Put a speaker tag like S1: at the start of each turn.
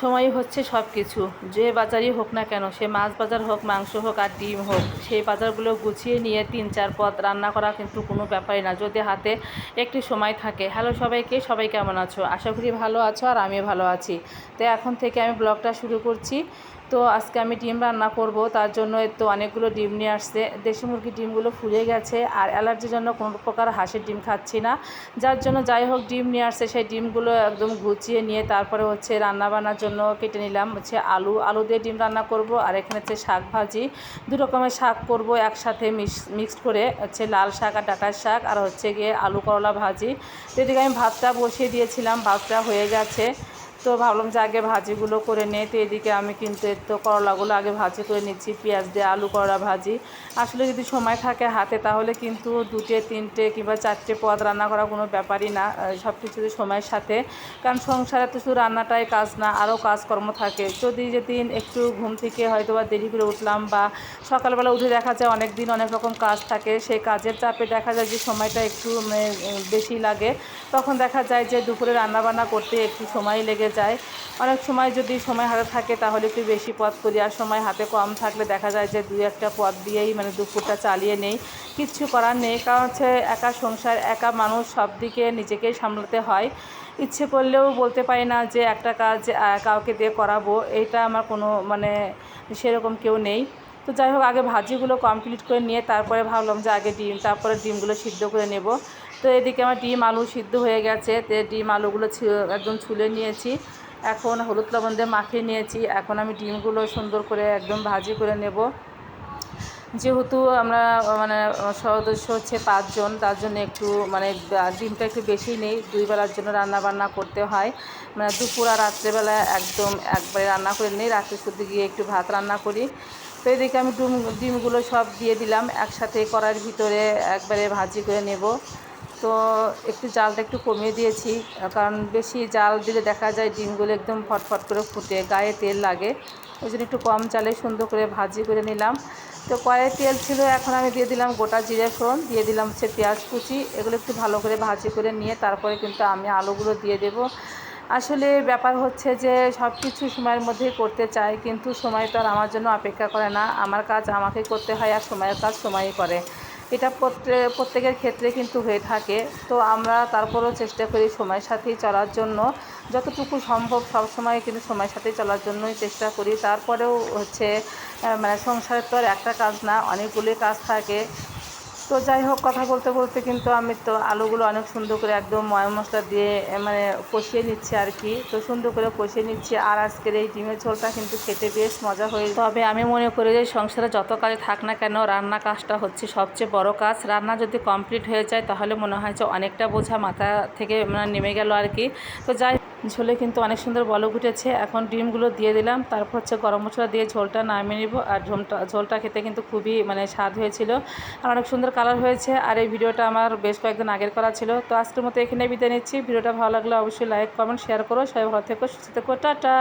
S1: সময়ই হচ্ছে সব কিছু যে বাজারই হোক না কেন, সে মাছ বাজার হোক, মাংস হোক আর ডিম হোক, সেই বাজারগুলো গুছিয়ে নিয়ে তিন চার পদ রান্না করা কিন্তু কোনো ব্যাপারই না। যদি হাতে একটি সময় থাকে। হ্যালো সবাইকে, সবাই কেমন আছো? আশা করি ভালো আছো আর আমি ভালো আছি। তো এখন থেকে আমি ব্লগটা শুরু করছি। তো আজকে আমি ডিম রান্না করব, তার জন্য তো অনেকগুলো ডিম নিয়ে আসছে। দেশি মুরগির ডিমগুলো ফুলে গেছে আর অ্যালার্জির জন্য কোনো প্রকার হাঁসের ডিম খাচ্ছি না। যার জন্য যাই হোক ডিম নিয়ে আসছে, সেই ডিমগুলো একদম গুছিয়ে নিয়ে তারপরে হচ্ছে রান্না বান্নার জন্য কেটে নিলাম। হচ্ছে আলু আলু দিয়ে ডিম রান্না করব আর এখানে হচ্ছে শাক ভাজি। দু রকমের শাক করব একসাথে মিক্স মিক্সড করে হচ্ছে লাল শাক আর ডাটার শাক আর হচ্ছে গিয়ে আলু করলা ভাজি। এদিকে আমি ভাতটা বসিয়ে দিয়েছিলাম, ভাতটা হয়ে গেছে। তো ভাবলাম যে আগে ভাজিগুলো করে নে, তো এদিকে আমি কিন্তু তো করলাগুলো আগে ভাজি করে নিচ্ছি, পেঁয়াজ দিয়ে আলু করলা ভাজি। আসলে যদি সময় থাকে হাতে, তাহলে কিন্তু দুটে, তিনটে কিংবা চারটে পদ রান্না করা কোনো ব্যাপারই না সব কিছু সময়ের সাথে। কারণ সংসারে তো শুধু রান্নাটাই কাজ না, আরও কাজকর্ম থাকে। যদি যেদিন একটু ঘুম থেকে হয়তো বা দেরি করে উঠলাম বা সকালবেলা উঠে দেখা যায় অনেক দিন অনেক রকম কাজ থাকে, সেই কাজের চাপে দেখা যায় যে সময়টা একটু বেশি লাগে। তখন দেখা যায় যে দুপুরে রান্নাবান্না করতে একটু সময় লেগে যায়। অনেক সময় যদি সময় হাতে থাকে তাহলে একটু বেশি পথ করি আর সময় হাতে কম থাকলে দেখা যায় যে দুই একটা পথ দিয়েই মানে দুপুরটা চালিয়ে নেই। কিচ্ছু করার নেই, কারণ হচ্ছে একা সংসার, একা মানুষ সব দিকে নিজেকেই সামলাতে হয়। ইচ্ছে করলেও বলতে পারি না যে একটা কাজ কাউকে দিয়ে করাবো, এটা আমার কোনো মানে সেরকম কেউ নেই। তো যাই হোক, আগে ভাজিগুলো কমপ্লিট করে নিয়ে তারপরে ভাবলাম যে আগে ডিম, তারপরে ডিমগুলো সিদ্ধ করে নেব। তো এদিকে আমার ডিম আলু সিদ্ধ হয়ে গেছে। তো ডিম আলুগুলো একদম ছুলে নিয়েছি। এখন হলুদ লবণ দিয়ে মাখিয়ে নিয়েছি। এখন আমি ডিমগুলো সুন্দর করে একদম ভাজি করে নেব। যেহেতু আমরা মানে সদস্য হচ্ছে পাঁচজন, তার জন্য একটু মানে ডিমটা একটু বেশি নেই। দুই বেলার জন্য রান্না বান্না করতে হয়। মানে দুপুর আর রাত্রেবেলা একদম একবারে রান্না করে নিই। রাত্রে শুধু গিয়ে একটু ভাত রান্না করি। তো এদিকে আমি ডিম ডিমগুলো সব দিয়ে দিলাম। একসাথে করার ভিতরে একবারে ভাজি করে নেব। তো একটু জালটা একটু কমিয়ে দিয়েছি, কারণ বেশি জাল দিলে দেখা যায় ডিমগুলো একদম ফটফট করে ফুটে, গায়ে তেল লাগে। ওই জন্য একটু কম চালে সুন্দর করে ভাজি করে নিলাম। তো কড়াই তেল ছিল, এখন আমি দিয়ে দিলাম গোটা জিরে ফোড়ন, দিয়ে দিলাম হচ্ছে পেঁয়াজ কুচি, এগুলো একটু ভালো করে ভাজি করে নিয়ে তারপরে কিন্তু আমি আলুগুলো দিয়ে দেবো। আসলে ব্যাপার হচ্ছে যে সব কিছু সময়ের মধ্যেই করতে চাই, কিন্তু সময় তো আর আমার জন্য অপেক্ষা করে না। আমার কাজ আমাকে করতে হয় আর সময়ের কাজ সময়ই করে। এটা প্রত্যেক প্রত্যেকের ক্ষেত্রে কিন্তু হয়ে থাকে। তো আমরা তারপরেও চেষ্টা করি সময়ের সাথেই চলার জন্য। যতটুকু সম্ভব সব সময় কিন্তু সময়ের সাথেই চলার জন্যই চেষ্টা করি। তারপরেও হচ্ছে মানে সংসারের তো আর একটা কাজ না অনেকগুলি কাজ থাকে। তো যাই হোক, কথা বলতে বলতে কিন্তু আমি তো আলুগুলো অনেক সুন্দর করে একদম ময় মশলা দিয়ে মানে কষিয়ে নিচ্ছি আর কি। তো সুন্দর করে কষিয়ে নিচ্ছি আর আজকের এই ডিমের ঝোলটা কিন্তু খেতে বেশ মজা হয়ে তবে আমি মনে করি যে সংসারে যত কাজে থাক না কেন রান্না কাজটা হচ্ছে সবচেয়ে বড় কাজ। রান্না যদি কমপ্লিট হয়ে যায় তাহলে মনে হয় যে অনেকটা বোঝা মাথা থেকে মানে নেমে গেল আর কি। তো যাই ঝোলে কিন্তু অনেক সুন্দর বলক উঠেছে। এখন ডিমগুলো দিয়ে দিলাম। তারপর হচ্ছে গরম মশলা দিয়ে ঝোলটা নামিয়ে নিব। আর ঝোলটা ঝোলটা খেতে কিন্তু খুবই মানে স্বাদ হয়েছিল। আর অনেক সুন্দর কালার হয়েছে। আর এই ভিডিওটা আমার বেশ কয়েকদিন আগের করা ছিল। তো আজকের মতো এখানে বিদায় নিচ্ছি। ভিডিওটা ভালো লাগলে অবশ্যই লাইক, কমেন্ট, শেয়ার করো। সবাই ভালো থেকো, সুস্থ থেকো। টাটা!